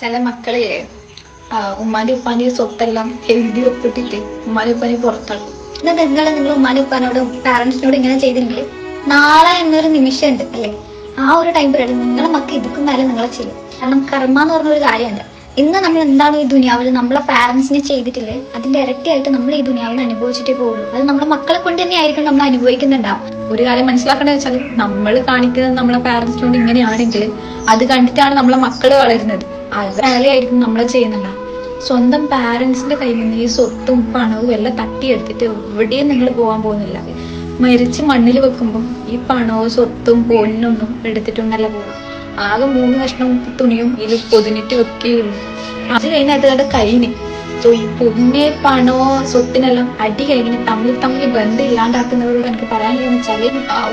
ചില മക്കളെ ഉമ്മാന്റെ ഉപ്പാന്റെ സ്വത്തെല്ലാം എഴുതി ഒപ്പിട്ടിട്ട് ഉമ്മാന്റെ ഉപ്പാനെ പുറത്താക്കും. എന്നാ നിങ്ങൾ നിങ്ങൾ ഉമ്മാന്റെ ഉപ്പാനോടും പാരന്റ്സിനോടും ഇങ്ങനെ ചെയ്തില്ലെങ്കിൽ നാളെ എന്നൊരു നിമിഷം ഉണ്ട് അല്ലേ? ആ ഒരു ടൈം പീരീഡ് നിങ്ങളെ മക്കൾ ഇതുക്കും മേലെ നിങ്ങളെ ചെയ്യും. കാരണം കർമ്മ എന്ന് പറഞ്ഞ ഒരു കാര്യമുണ്ട്. ഇന്ന് നമ്മൾ എന്താണ് ഈ ദുനിയാവിൽ നമ്മളെ പാരന്റ്സിനെ ചെയ്തിട്ടില്ലേ? അതിന്റെ ഇരട്ടിയായിട്ട് നമ്മൾ ഈ ദുനിയാവിൽ അനുഭവിച്ചിട്ടേ പോകുള്ളൂ. അത് നമ്മുടെ മക്കളെ കൊണ്ട് തന്നെ ആയിരിക്കും നമ്മൾ അനുഭവിക്കുന്നുണ്ടാവും ഒരു കാര്യം മനസ്സിലാക്കേണ്ടത് വെച്ചാൽ നമ്മൾ കാണിക്കുന്നത് നമ്മളെ പാരന്റ്സിനോട് ഇങ്ങനെയാണെങ്കിൽ അത് കണ്ടിട്ടാണ് നമ്മളെ മക്കൾ വളരുന്നത്. അവരായിരിക്കും നമ്മളെ ചെയ്യുന്നുണ്ടാവും സ്വന്തം പാരന്റ്സിന്റെ കയ്യിൽ നിന്ന് ഈ സ്വത്തും പണവും എല്ലാം തട്ടിയെടുത്തിട്ട് എവിടെയും നിങ്ങൾ പോകാൻ പോകുന്നില്ല. മരിച്ച് മണ്ണിൽ വെക്കുമ്പോൾ ഈ പണവും സ്വത്തും പൊന്നൊന്നും എടുത്തിട്ടൊന്നല്ല പോകാം ആകെ മൂന്ന് കഷ്ണം തുണിയും ഇതിൽ പൊതിഞ്ഞിട്ട് വെക്കുകയുള്ളൂ. അത് കഴിഞ്ഞ് അതുകൊണ്ട് കഴിഞ്ഞ്. സോ ഈ പൊന്നെ പണോ സ്വത്തിനെല്ലാം അടി കഴിഞ്ഞ് തമ്മിൽ തമ്മിൽ ബന്ധം ഇല്ലാണ്ടാക്കുന്നവരോട് എനിക്ക് പറയാനുള്ളതെന്ന് വെച്ചാൽ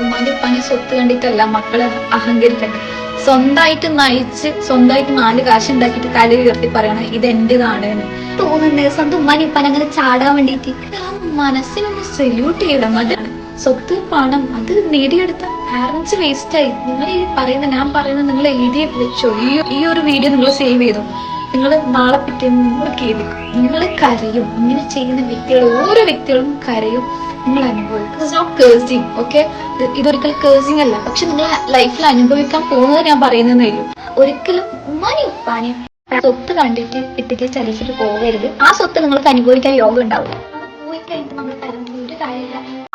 ഉമ്മാന്റെ ഉപ്പാന്റെ സ്വത്ത് കണ്ടിട്ടല്ല മക്കളെ അഹങ്കരിക്കുന്നത് സ്വന്തമായിട്ട് നയിച്ച് സ്വന്തമായിട്ട് നാല് കാശ് ഉണ്ടാക്കിയിട്ട് കല ഉയർത്തി പറയണം. ഇത് എന്റേതാണ്. തോന്നുന്നത് സ്വന്തം ഉമ്മാനെ ഉപ്പാനും അങ്ങനെ ചാടാൻ വേണ്ടിയിട്ട്. മനസ്സിനൊന്ന് സല്യൂട്ട് ചെയ്യണം. അതാണ് സ്വത്ത് പണം അത് നേടിയെടുത്ത പാരന്റ്സ് വേസ്റ്റ് ആയി. നിങ്ങൾ ഈ പറയുന്ന ഞാൻ പറയുന്ന നിങ്ങൾ എഴുതി വെച്ചോ. ഈ ഈ ഒരു വീഡിയോ നിങ്ങൾ സേവ് ചെയ്തു. നിങ്ങൾ നാളെ പിറ്റേന്ന് നിങ്ങൾ കേൾക്കും. നിങ്ങൾ കരയും. ഇങ്ങനെ ചെയ്യുന്ന വ്യക്തികൾ ഓരോ വ്യക്തികളും കരയും. നിങ്ങൾ അനുഭവിക്കും ഓക്കെ ഇതൊരിക്കൽ കേഴ്സിങ് അല്ല. പക്ഷെ നിങ്ങൾ ലൈഫിൽ അനുഭവിക്കാൻ പോകുന്നത് ഞാൻ പറയുന്നതേ ഉള്ളൂ. ഒരിക്കലും ഉമ്മാനി ഉപ്പാനി സ്വത്ത് കണ്ടിട്ട് ഇട്ടിട്ട് ചലിച്ചിട്ട് പോകരുത്. ആ സ്വത്ത് നിങ്ങൾക്ക് അനുഭവിക്കാൻ യോഗം ഉണ്ടാവില്ല നമ്മൾ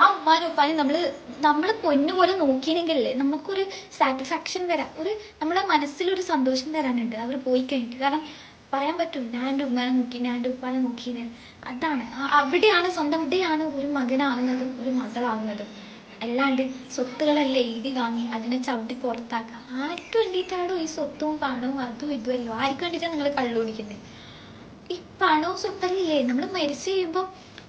ആ ഉമ്മാനും ഉപ്പാനും നമ്മൾ നമ്മൾ പൊന്നുപോലെ നോക്കിയെങ്കിലേ നമുക്കൊരു സാറ്റിസ്ഫാക്ഷൻ തരാം ഒരു നമ്മുടെ മനസ്സിലൊരു സന്തോഷം തരാനുണ്ട്. അവർ പോയി കഴിഞ്ഞിട്ട്. കാരണം പറയാൻ പറ്റും. ഞാനെന്റെ ഉമ്മനെ നോക്കി ഞാൻ എന്റെ ഉപ്പാനെ നോക്കിയത് അതാണ്. അവിടെയാണ് സ്വന്തം ഇവിടെയാണ് ഒരു മകനാകുന്നതും ഒരു മകളാകുന്നതും. അല്ലാണ്ട് സ്വത്തുകളെല്ലാം എഴുതി വാങ്ങി അതിനെ ചവിട്ടി പുറത്താക്കുക. ആർക്ക് വേണ്ടിയിട്ടാണോ ഈ സ്വത്തും പണവും അതും ഇതുമല്ലോ ആർക്ക് വേണ്ടിയിട്ടാണ് നിങ്ങൾ കള്ളു കുടിക്കുന്നത് ഈ പണവും സ്വത്തല്ലേ? നമ്മൾ മരിച്ചു കഴിയുമ്പോൾ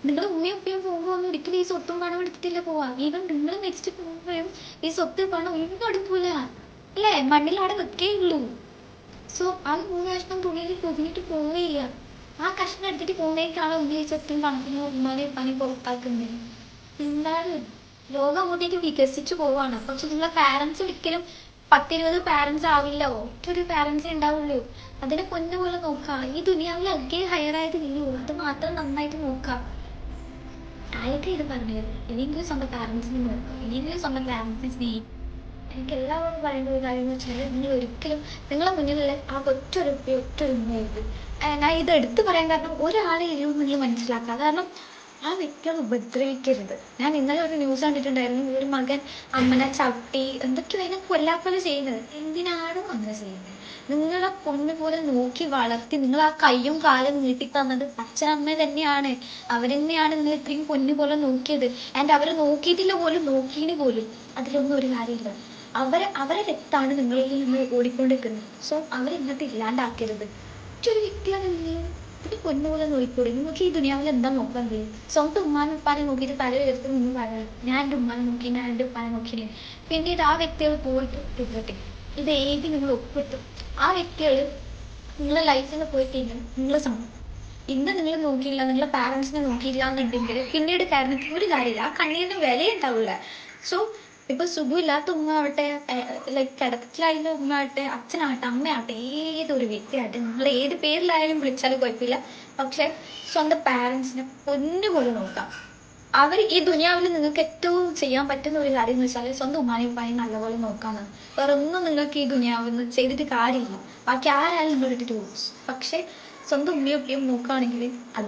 നിങ്ങൾ ഉമ്മയും ഉപ്പയും പോകുമ്പോൾ ഒന്നും ഒരിക്കലും ഈ സ്വത്തും പണവും എടുത്തിട്ടില്ല പോവാ. ഈവൻ നിങ്ങൾ മരിച്ചിട്ട് പോകുമ്പോഴും ഈ സ്വത്ത് പണം ഒന്നും എടുക്കൂല അല്ലേ? മണ്ണിൽ അവിടെ വെക്കേ ഉള്ളൂ. സോ ആ മൂന്ന് കഷ്ണം തുണിയിൽ പൊതിഞ്ഞിട്ട് പോവുകയില്ല. ആ കഷ്ണം എടുത്തിട്ട് ഉമ്മ ഈ സ്വത്തും പണത്തിനും ഉമ്മാനെയും ഉപ്പാനെയും പുറത്താക്കുന്നത്. എന്താണ്? ലോകം അങ്ങോട്ടേക്ക് വികസിച്ചു പോവാണ് പക്ഷെ നിങ്ങളെ പാരന്റ്സ് ഒരിക്കലും പത്തിരുപത് പാരന്റ്സ് ആവില്ല. ഒറ്റൊരു പാരന്റ്സ് ഉണ്ടാവുള്ളൂ. അതിനെ പൊന്നുപോലെ നോക്കുക ഈ ദുനിയാവിൽ അഗ്ഗേ ആയത് ഇല്ലൂ അത് മാത്രം നന്നായിട്ട് നോക്ക. ആയിട്ട് ഇത് പറഞ്ഞത്. ഇനിയെങ്കിലും സ്വന്തം പാരന്റ്സിനെ നോക്കുക ഇനിയെങ്കിലും സ്വന്തം പാരന്റ്സിനെ സ്നേഹിക്കുക എനിക്ക് എല്ലാവരോടും പറയുന്ന ഒരു കാര്യം എന്ന് വെച്ചാൽ നിങ്ങൾ ഒരിക്കലും നിങ്ങളെ മുന്നിലുള്ള ആ ഒറ്റൊരു ഒറ്റൊരു ഉമ്മയുണ്ട് ഞാൻ ഇത് എടുത്തു പറയാൻ കാരണം ഒരാളെ എരിവും നിങ്ങൾ മനസ്സിലാക്കുക കാരണം ആ വ്യക്തികൾ ഉപദ്രവിക്കരുത്. ഞാൻ ഇന്നലെ ഒരു ന്യൂസ് കണ്ടിട്ടുണ്ടായിരുന്നു. ഒരു മകൻ അമ്മനെ ചവിട്ടി എന്തൊക്കെയോ അതിനെ കൊല്ലാപ്പോലെ ചെയ്യുന്നത്. എന്തിനാണ് അങ്ങനെ ചെയ്യുന്നത്? നിങ്ങളെ പൊന്നു പോലെ നോക്കി വളർത്തി നിങ്ങൾ ആ കയ്യും കാലും നീട്ടി തന്നത് അച്ഛനമ്മ തന്നെയാണ്. അവരെന്നെയാണ് നിങ്ങൾ ഇത്രയും പൊന്നു പോലെ നോക്കിയത്. ആൻഡ് അവരെ നോക്കിയിട്ടില്ല പോലും നോക്കിയിട്ട് പോലും. അതിലൊന്നും ഒരു കാര്യമില്ല. അവരെ അവരെ രക്തമാണ് നിങ്ങളിൽ നിന്ന് ഓടിക്കൊണ്ടിരിക്കുന്നത്. സോ അവരെ ഇങ്ങനത്തെ ഇല്ലാണ്ടാക്കരുത്. മറ്റൊരു വ്യക്തിയാണ് ഒരു പൊന്നുപോലെ നോക്കിക്കൂടെ? നിങ്ങൾക്ക് ഈ ദുനിയാവിൽ എന്താ നോക്കാൻ കഴിയും? സ്വന്തം ഉമ്മാനും ഉപ്പാനെ നോക്കിയിട്ട് തല ഉയർത്തി നിന്ന് പറയാം ഞാൻ എന്റെ ഉമ്മാനെ നോക്കി ഞാൻ എന്റെ ഉപ്പാനെ നോക്കി. പിന്നീട് ആ വ്യക്തികൾ പോയിട്ട് ഇട്ടിട്ട് ഇത് എഴുതി നിങ്ങൾ ഒപ്പിട്ടു? ആ വ്യക്തികൾ നിങ്ങളെ ലൈഫിൽ പോയി കഴിഞ്ഞാൽ നിങ്ങളെ സമയം ഇന്ന് നിങ്ങൾ നോക്കിയില്ല നിങ്ങളെ പാരൻസിനെ നോക്കിയില്ല എന്നുണ്ടെങ്കിൽ പിന്നീട് കാരണം ഒരു കാര്യമില്ല. ആ കണ്ണീരിന് വിലയുണ്ടാവില്ല. സോ ഇപ്പൊ സുഖമില്ലാത്ത ഉമ്മ ആവട്ടെ ലൈക്ക് കിടക്കത്തിലായാലും ഉമ്മ ആവട്ടെ അച്ഛനാവട്ടെ അമ്മയാവട്ടെ ഏതൊരു വ്യക്തിയാവട്ടെ നിങ്ങൾ ഏത് പേരിലായാലും വിളിച്ചാലും കുഴപ്പമില്ല. പക്ഷെ സ്വന്തം പാരൻസിനെ പൊന്നുപോലെ നോക്കാം. അവർ ഈ ദുനിയാവിൽ നിങ്ങൾക്ക് ഏറ്റവും ചെയ്യാൻ പറ്റുന്ന ഒരു കാര്യം എന്ന് വെച്ചാൽ സ്വന്തം ഉമ്മാനെയും ഉപ്പാനെയും നല്ലപോലെ നോക്കാനാണ് വേറെ ഒന്നും നിങ്ങൾക്ക് ഈ ദുനിയാവിൽ നിന്ന് ചെയ്തിട്ട് കാര്യമില്ല. ബാക്കി ആരായാലും നിങ്ങളുടെ പോകും. പക്ഷെ സ്വന്തം ഉമ്മയും ഉപ്പയും നോക്കുകയാണെങ്കിൽ അത്